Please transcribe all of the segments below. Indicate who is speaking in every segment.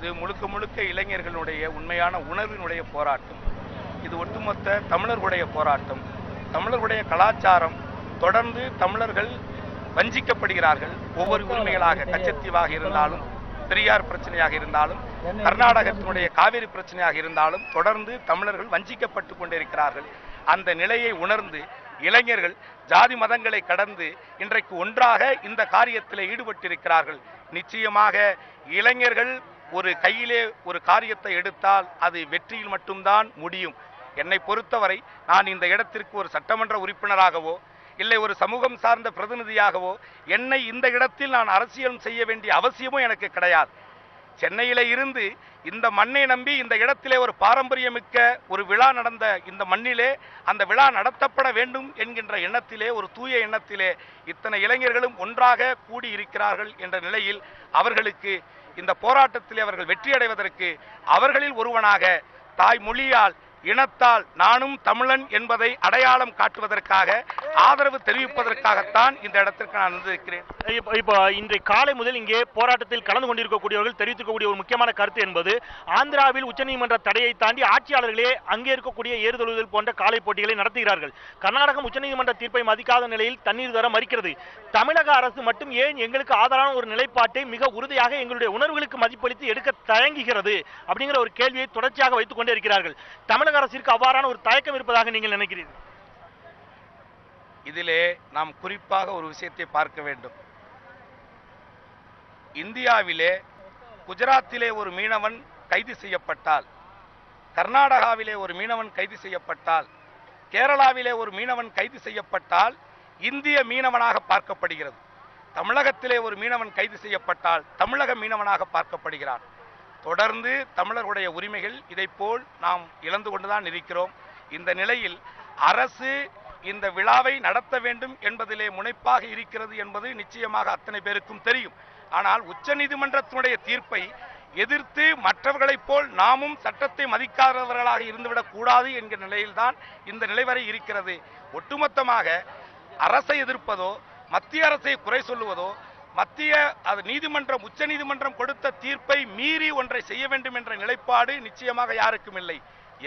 Speaker 1: இது முழுக்க முழுக்க இளைஞர்களுடைய உண்மையான உணர்வினுடைய போராட்டம். இது ஒட்டுமொத்த தமிழர்களுடைய போராட்டம். தமிழர்களுடைய கலாச்சாரம் தொடர்ந்து தமிழர்கள் வஞ்சிக்கப்படுகிறார்கள். ஒவ்வொரு உரிமைகளாக கச்சத்தீவாக இருந்தாலும் பெரியார் பிரச்சனையாக இருந்தாலும் கர்நாடகத்தினுடைய காவிரி பிரச்சனையாக இருந்தாலும் தொடர்ந்து தமிழர்கள் வஞ்சிக்கப்பட்டு கொண்டிருக்கிறார்கள். அந்த நிலையை உணர்ந்து இளைஞர்கள் ஜாதி மதங்களை கடந்து இன்றைக்கு ஒன்றாக இந்த காரியத்தில் ஈடுபட்டிருக்கிறார்கள். நிச்சயமாக இளைஞர்கள் ஒரு கையிலே ஒரு காரியத்தை எடுத்தால் அது வெற்றியில் மட்டும்தான் முடியும். என்னை பொறுத்தவரை நான் இந்த இடத்திற்கு ஒரு சட்டமன்ற உறுப்பினராகவோ இல்லை ஒரு சமூகம் சார்ந்த பிரதிநிதியாகவோ என்னை இந்த இடத்தில் நான் அரசியல் செய்ய வேண்டிய அவசியமும் எனக்கு கிடையாது. சென்னையில இருந்து இந்த மண்ணை நம்பி இந்த இடத்திலே ஒரு பாரம்பரியமிக்க ஒரு விழா நடந்த இந்த மண்ணிலே அந்த விழா நடத்தப்பட வேண்டும் என்கின்ற எண்ணத்திலே ஒரு தூய எண்ணத்திலே இத்தனை இளைஞர்களும் ஒன்றாக கூடி இருக்கிறார்கள் என்ற நிலையில் அவர்களுக்கு இந்த போராட்டத்தில் அவர்கள் வெற்றியடைவதற்கு அவர்களில் ஒருவனாக தாய்மொழியால் இனத்தால் நானும் தமிழன் என்பதை அடையாளம் காட்டுவதற்காக ஆதரவு தெரிவிப்பதற்காகத்தான் இந்த இடத்திற்கு நான் வந்திருக்கிறேன்
Speaker 2: இப்போ இப்போ இன்றைய காலை முதல் இங்கே போராட்டத்தில் கலந்து கொண்டிருக்கக்கூடியவர்கள் தெரிவிக்கக்கூடிய ஒரு முக்கியமான கருத்து என்பது ஆந்திராவில் உச்சநீதிமன்ற தடையை தாண்டி ஆட்சியாளர்களே அங்கே இருக்கக்கூடிய ஏறுதழுதல் போன்ற காலை போட்டிகளை நடத்துகிறார்கள். கர்நாடகம் உச்சநீதிமன்ற தீர்ப்பை மதிக்காத நிலையில் தண்ணீர் தர மறுக்கிறது. தமிழக அரசு மட்டும் ஏன் எங்களுக்கு ஆதரவான ஒரு நிலைப்பாட்டை மிக உறுதியாக எங்களுடைய உணர்வுகளுக்கு மதிப்பளித்து எடுக்க தயங்குகிறது அப்படிங்கிற ஒரு கேள்வியை தொடர்ச்சியாக வைத்துக் கொண்டே இருக்கிறார்கள். தமிழக தமிழக அரசிற்கு அவ்வாறான ஒரு தயக்கம் இருப்பதாக நீங்கள் நினைக்கிறீர்கள்?
Speaker 1: இதிலே நாம் குறிப்பாக ஒரு விஷயத்தை பார்க்க வேண்டும். இந்தியாவிலே குஜராத்திலே ஒரு மீனவன் கைது செய்யப்பட்டால் கர்நாடகாவிலே ஒரு மீனவன் கைது செய்யப்பட்டால் கேரளாவிலே ஒரு மீனவன் கைது செய்யப்பட்டால் இந்திய மீனவனாக பார்க்கப்படுகிறது. தமிழகத்திலே ஒரு மீனவன் கைது செய்யப்பட்டால் தமிழக மீனவனாக பார்க்கப்படுகிறான். தொடர்ந்து தமிழர்களுடைய உரிமைகள் இதைப்போல் நாம் இழந்து கொண்டுதான் இருக்கிறோம். இந்த நிலையில் அரசு இந்த விழாவை நடத்த வேண்டும் என்பதிலே முனைப்பாக இருக்கிறது என்பது நிச்சயமாக அத்தனை பேருக்கும் தெரியும். ஆனால் உச்சநீதிமன்றத்தினுடைய தீர்ப்பை எதிர்த்து மற்றவர்களைப் போல் நாமும் சட்டத்தை மதிக்காதவர்களாக இருந்துவிடக் கூடாது என்கிற நிலையில்தான் இந்த நிலை வரை இருக்கிறது. ஒட்டுமொத்தமாக அரசை எதிர்ப்பதோ மத்திய அரசை குறை சொல்லுவதோ மத்திய அது நீதிமன்றம் உச்ச நீதிமன்றம் கொடுத்த தீர்ப்பை மீறி ஒன்றை செய்ய வேண்டும் என்ற நிலைப்பாடு நிச்சயமாக யாருக்கும் இல்லை.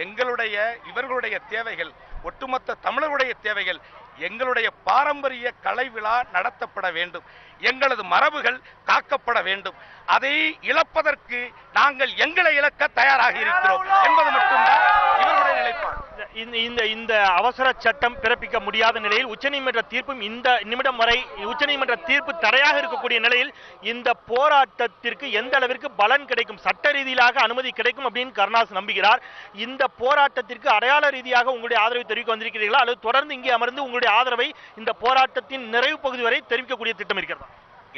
Speaker 1: எங்களுடைய இவர்களுடைய தேவைகள் ஒட்டுமொத்த தமிழருடைய தேவைகள் எங்களுடைய பாரம்பரிய கலை விழா நடத்தப்பட வேண்டும். எங்களது மரபுகள் காக்கப்பட வேண்டும். அதை இழப்பதற்கு நாங்கள் எங்களை இழக்க தயாராக இருக்கிறோம் என்பது மட்டும்தான் இவர்களுடைய நிலைப்பாடு.
Speaker 2: இந்த இந்த இந்த அவசர சட்டம் பிறப்பிக்க முடியாத நிலையில் உச்சநீதிமன்ற தீர்ப்பும் இந்த நிமிடம் வரை உச்சநீதிமன்ற தீர்ப்பு தடையாக இருக்கக்கூடிய நிலையில் இந்த போராட்டத்திற்கு எந்த அளவிற்கு பலன் கிடைக்கும் சட்ட ரீதியிலாக அனுமதி கிடைக்கும் அப்படின்னு கருணாஸ் நம்புகிறார். இந்த போராட்டத்திற்கு அடையாள ரீதியாக உங்களுடைய ஆதரவை தெரிவிக்க வந்திருக்கிறீர்களா? அல்லது தொடர்ந்து இங்கே அமர்ந்து உங்களுடைய ஆதரவை இந்த போராட்டத்தின் நிறைவு பகுதி வரை தெரிவிக்கக்கூடிய திட்டம் இருக்கிறதா?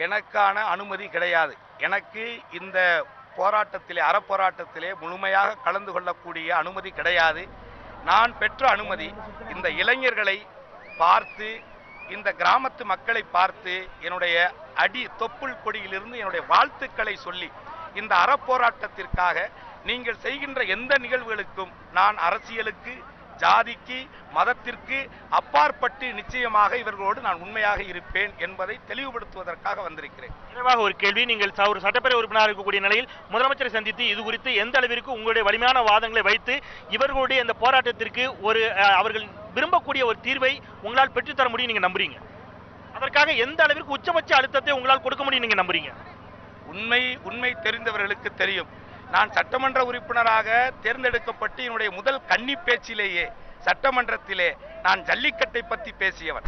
Speaker 1: எனக்கான அனுமதி கிடையாது. எனக்கு இந்த போராட்டத்திலே அறப்போராட்டத்திலே முழுமையாக கலந்து கொள்ளக்கூடிய அனுமதி கிடையாது. நான் பெற்ற அனுமதி இந்த இளைஞர்களை பார்த்து இந்த கிராமத்து மக்களை பார்த்து என்னுடைய அடி தொப்புள் கொடியிலிருந்து என்னுடைய வாழ்த்துக்களை சொல்லி இந்த அறப்போராட்டத்திற்காக நீங்கள் செய்கின்ற எந்த நிகழ்வுகளுக்கும் நான் அரசியலுக்கு ஜாதிக்கு மதத்திற்கு அப்பாற்பட்டு நிச்சயமாக இவர்களோடு நான் உண்மையாக இருப்பேன் என்பதை தெளிவுபடுத்துவதற்காக வந்திருக்கிறேன்.
Speaker 2: நிறைவாக ஒரு கேள்வி நீங்கள் ஒரு சட்டப்பேரவை உறுப்பினராக இருக்கக்கூடிய நிலையில் முதலமைச்சரை சந்தித்து இது குறித்து எந்த அளவிற்கு உங்களுடைய வலிமையான வாதங்களை வைத்து இவர்களுடைய இந்த போராட்டத்திற்கு ஒரு அவர்கள் விரும்பக்கூடிய ஒரு தீர்வை உங்களால் பெற்றுத்தர முடியும் நீங்க நம்புறீங்க? அதற்காக எந்த அளவிற்கு உச்சபட்ச அழுத்தத்தை உங்களால் கொடுக்க முடியும் நீங்க நம்புறீங்க?
Speaker 1: உண்மை உண்மை தெரிந்தவர்களுக்கு தெரியும். நான் சட்டமன்ற உறுப்பினராக தேர்ந்தெடுக்கப்பட்டு என்னுடைய முதல் கன்னி பேச்சிலேயே சட்டமன்றத்திலே நான் ஜல்லிக்கட்டை பற்றி பேசியவர்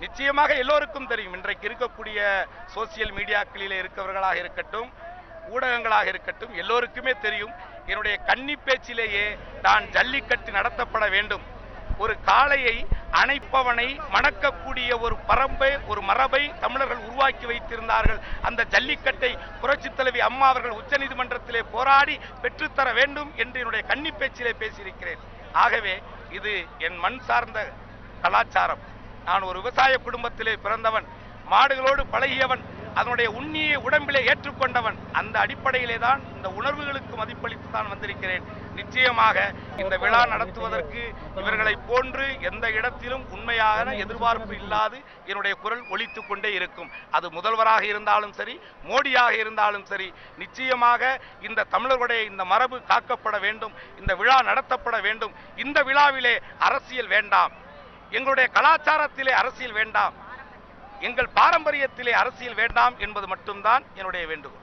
Speaker 1: நிச்சயமாக எல்லோருக்கும் தெரியும் இன்றைக்கு இருக்கக்கூடிய சோசியல் மீடியாக்களில் இருக்கவர்களாக இருக்கட்டும் ஊடகங்களாக இருக்கட்டும் எல்லோருக்குமே தெரியும் என்னுடைய கன்னி பேச்சிலேயே நான் ஜல்லிக்கட்டு நடத்தப்பட வேண்டும். ஒரு காளையை அணைப்பவனை மணக்கக்கூடிய ஒரு பரம்பை ஒரு மரபை தமிழர்கள் உருவாக்கி வைத்திருந்தார்கள். அந்த ஜல்லிக்கட்டை புரட்சித் தலைவி அம்மா அவர்கள் உச்சநீதிமன்றத்திலே போராடி பெற்றுத்தர வேண்டும் என்று என்னுடைய கன்னி பேச்சிலே பேசியிருக்கிறேன். ஆகவே இது என் மண் சார்ந்த கலாச்சாரம். நான் ஒரு விவசாய குடும்பத்திலே பிறந்தவன். மாடுகளோடு பழகியவன். அதனுடைய உண்ணியை உடம்பிலே ஏற்றுக்கொண்டவன். அந்த அடிப்படையிலே தான் இந்த உணர்வுகளுக்கு மதிப்பளித்து தான் வந்திருக்கிறேன். நிச்சயமாக இந்த விழா நடத்துவதற்கு இவர்களை போன்று எந்த இடத்திலும் உண்மையான எதிர்பார்ப்பு இல்லாது என்னுடைய குரல் ஒழித்து கொண்டே இருக்கும். அது முதல்வராக இருந்தாலும் சரி மோடியாக இருந்தாலும் சரி நிச்சயமாக இந்த தமிழர்களுடைய இந்த மரபு காக்கப்பட வேண்டும் இந்த விழா நடத்தப்பட வேண்டும். இந்த விழாவிலே அரசியல் வேண்டாம். எங்களுடைய கலாச்சாரத்திலே அரசியல் வேண்டாம். எங்கள் பாரம்பரியத்திலே அரசியல் வேண்டாம் என்பது மட்டும்தான் என்னுடைய வேண்டுகோள்.